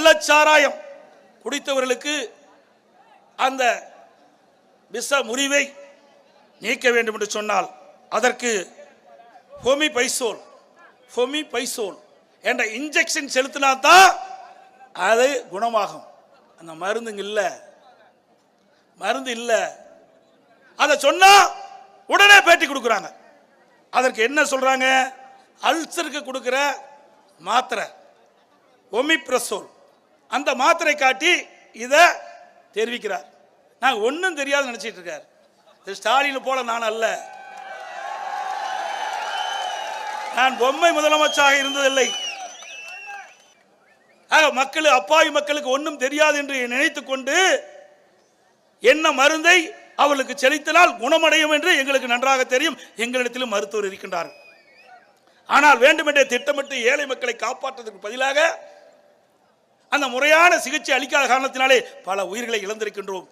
கள்ளச்சாராயம் குடித்தவர்களுக்கு அந்த விஷ முறிவை நீக்க வேண்டும் என்று சொன்னால் அதற்கு ஹோமி பைசோல் ஹோமி பைசோல் என்ற இன்ஜெக்ஷன் செலுத்தினா தான் அது குணமாகும். அந்த மருந்துங்க இல்லை. மருந்து இல்லை. அதை சொன்னால் உடனே பேட்டி கொடுக்குறாங்க. அதற்கு என்ன சொல்கிறாங்க அல்சருக்கு கொடுக்குற மாத்திரை ஒமிப்ரசோல். அந்த மாத்திரை காட்டி இதை தெரிவிக்கிறார். நான் ஒன்றும் தெரியாது நினச்சிட்டு இருக்கார். திரு ஸ்டாலின் போல நான் அல்ல. நான் பொம்மை முதலமைச்சராக இருந்ததில்லை. ஆக மக்கள் அப்பாவி மக்களுக்கு ஒன்றும் தெரியாது என்று நினைத்துக் கொண்டு என்ன மருந்தை அவளுக்கு செலுத்தினால் குணமடையும் என்று எங்களுக்கு நன்றாக தெரியும். எங்களிடத்திலும் மருத்துவர் இருக்கின்றார்கள். ஆனால் வேண்டுமென்றே திட்டமிட்டு ஏழை மக்களை காப்பாற்றுவதற்கு பதிலாக அந்த முறையான சிகிச்சை அளிக்காத காரணத்தினாலே பல உயிர்களை இழந்திருக்கின்றோம்.